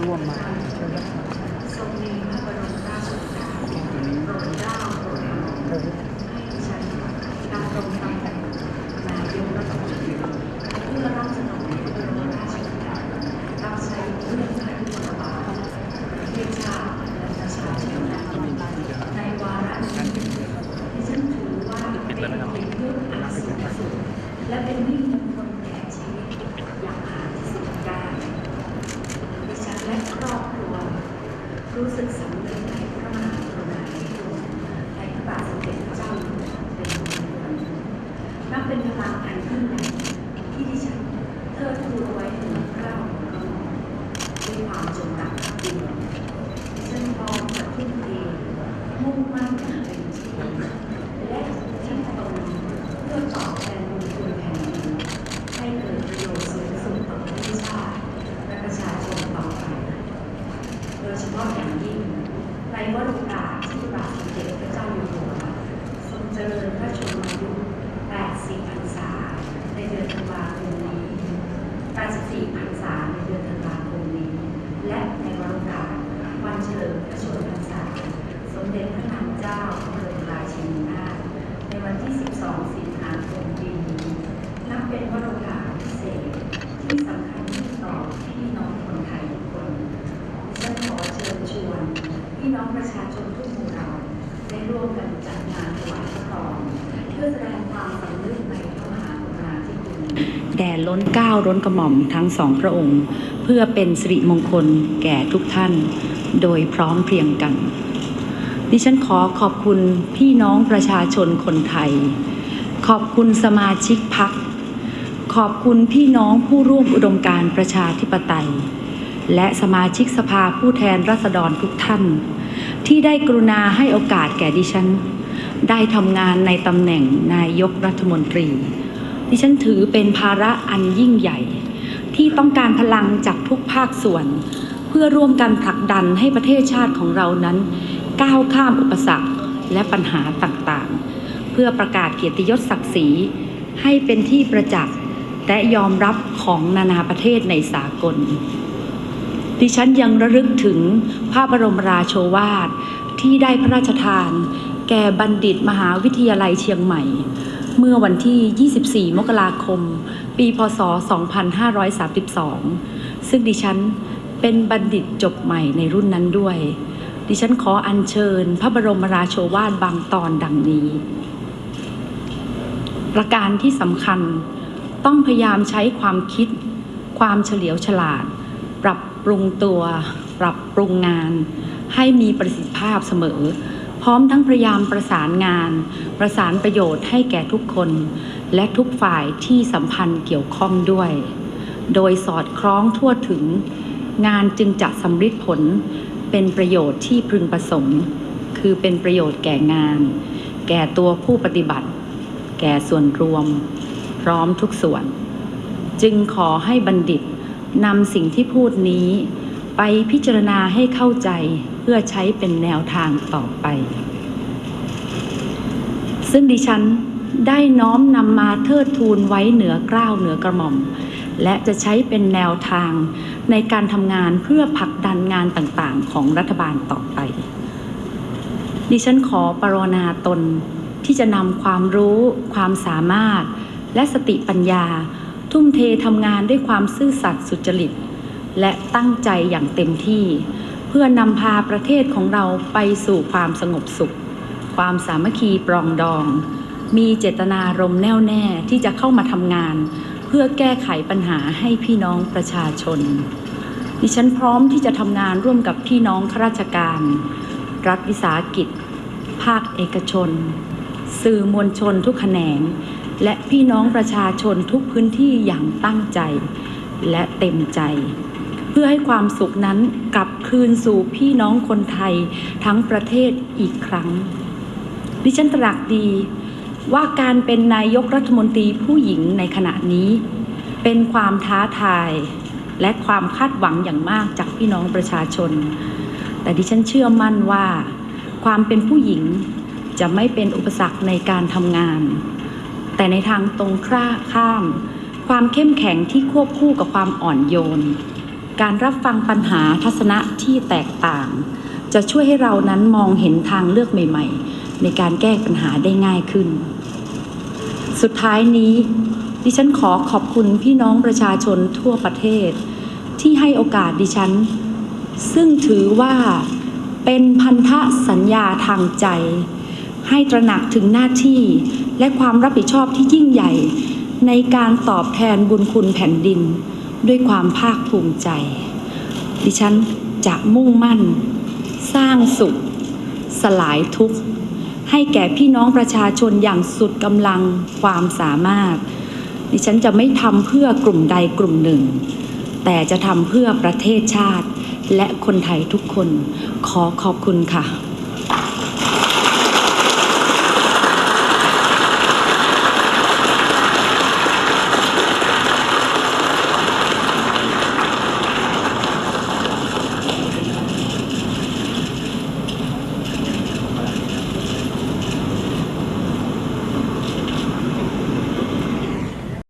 ร่วมมาช่วยรักษาทรงมีพระบรมราชโองการแก้ตัวนี้โปรดเกล้า ด้วยความจงรักภักดีดิฉันพร้อมจะทุ่มเทมุ่งมั่นอย่างเต็มที่และฉันตนเพื่อตอบแทนบุญคุณแผ่นดินให้เกิดประโยชน์สูงสุดต่อประเทศชาติและประชาชนต่อไป โดยเฉพาะอย่างยิ่งในวโรกาสที่พระบาทสมเด็จพระเจ้าอยู่หัวทรงเจริญพระชนมายุ 80 พรรษา ในเดือนธันวาคมนี้ 84 พรรษาในเดือนธันวาคมนี้ และในวโรกาสวันเฉลิมพระชนมพรรษา สมเด็จพระนางเจ้าพระบรมราชินีนาถในวันที่ 12 สิงหาคมปีนี้นับเป็นวโรกาสพิเศษที่สำคัญยิ่ต่อพี่น้องคนไทยทุกคนฉันขอเชิญชวนพี่น้องประชาชนทุกหมู่เหล่าได้ร่วมกันจัดงานถวายพระพรเพื่อแสดงความสำนึกในพระมหากรุณาธิคุณแด่ล้นเก้าล้นกระหม่อมทั้งสองพระองค์ เพื่อเป็นสิริมงคลแก่ทุกท่าน โดยพร้อมเพรียงกันดิฉันขอขอบคุณพี่น้องประชาชนคนไทย ขอบคุณสมาชิกพัก ขอบคุณพี่น้องผู้ร่วมอุดมการประชาธิปไตย และสมาชิกสภาผู้แทนราษฎรทุกท่าน ที่ได้กรุณาให้โอกาสแก่ดิฉัน ได้ทำงานในตำแหน่งนายกรัฐมนตรี ดิฉันถือเป็นภาระอันยิ่งใหญ่ ที่ต้องการพลังจากทุกภาคส่วน เพื่อร่วมกันผลักดันให้ประเทศชาติของเรานั้น ก้าวข้ามอุปสรรคและปัญหาต่างๆ พื่อประกาศเกียรติยศศักดิ์ศรีให้เป็นที่ประจักษ์และยอมรับของนานาประเทศในสากล ดิฉันยังระลึกถึงพระบรมราโชวาทที่ได้พระราชทาน แก่บัณฑิตมหาวิทยาลัยเชียงใหม่ เมื่อวันที่ 24 มกราคม ปีพศ 2532 ซึ่งดิฉันเป็นบัณฑิตจบใหม่ในรุ่นนั้นด้วย ดิฉันขออัญเชิญพระบรมราโชวาทบางตอนดังนี้ ประการที่สำคัญ ต้องพยายามใช้ความคิด ความเฉลียวฉลาด ปรับปรุงตัว ปรับปรุงงาน ให้มีประสิทธิภาพเสมอ พร้อมทั้งพยายามประสานงาน ประสานประโยชน์ให้แก่ทุกคน และทุกฝ่ายที่สัมพันธ์เกี่ยวข้องด้วย โดยสอดคล้องทั่วถึง งานจึงจะสำฤทธิ์ผลเป็นประโยชน์ที่พึงประสงค์ คือเป็นประโยชน์แก่งาน แก่ตัวผู้ปฏิบัติ แก่ส่วนรวม พร้อมทุกส่วน จึงขอให้บัณฑิตนำสิ่งที่พูดนี้ ไปพิจารณาให้เข้าใจเพื่อใช้เป็นแนวทางต่อไป ซึ่งดิฉันได้น้อมนำมาเทิดทูนไว้เหนือเกล้าวเหนือกระหม่อม และจะใช้เป็นแนวทางในการทำงานเพื่อผลักดันงานต่างๆ ของรัฐบาลต่อไป ดิฉันขอปรนนาตน ที่จะนำความรู้ ความสามารถ และสติปัญญา ทุ่มเททำงานด้วยความซื่อสัตย์สุจริต และตั้งใจอย่างเต็มที่ เพื่อนำพาประเทศของเราไปสู่ความสงบสุข ความสามัคคีปรองดอง มีเจตนารมณ์แน่วแน่ที่จะเข้ามาทำงาน เพื่อแก้ไขปัญหาให้พี่น้องประชาชน ดิฉันพร้อมที่จะทำงานร่วมกับพี่น้องข้าราชการ รัฐวิสาหกิจ ภาคเอกชน สื่อมวลชนทุกแขนง และพี่น้องประชาชนทุกพื้นที่อย่างตั้งใจ และเต็มใจ เพื่อให้ความสุขนั้นกลับคืนสู่พี่น้องคนไทยทั้งประเทศอีกครั้ง ดิฉันตรักดีว่าการเป็นนายกรัฐมนตรีผู้หญิงในขณะนี้ เป็นความท้าทายและความคาดหวังอย่างมากจากพี่น้องประชาชน แต่ดิฉันเชื่อมั่นว่า ความเป็นผู้หญิง จะไม่เป็นอุปสรรคในการทำงาน แต่ในทางตรงข้าม ความเข้มแข็งที่ควบคู่กับความอ่อนโยน การรับฟังปัญหาทัศนะที่แตกต่าง จะช่วยให้เรานั้นมองเห็นทางเลือกใหม่ ๆ ในการแก้ปัญหาได้ง่ายขึ้น สุดท้ายนี้ ดิฉันขอขอบคุณพี่น้องประชาชนทั่วประเทศ ที่ให้โอกาสดิฉัน ซึ่งถือว่าเป็นพันธสัญญาทางใจ ให้ตระหนักถึงหน้าที่ และความรับผิดชอบที่ยิ่งใหญ่ ในการตอบแทนบุญคุณแผ่นดิน ด้วยความภาคภูมิใจ ดิฉันจะมุ่งมั่น สร้างสุข สลายทุกข์ ให้แก่พี่น้องประชาชนอย่างสุดกำลังความสามารถ ดิฉันจะไม่ทำเพื่อกลุ่มใดกลุ่มหนึ่ง แต่จะทำเพื่อประเทศชาติ และคนไทยทุกคน ขอขอบคุณค่ะ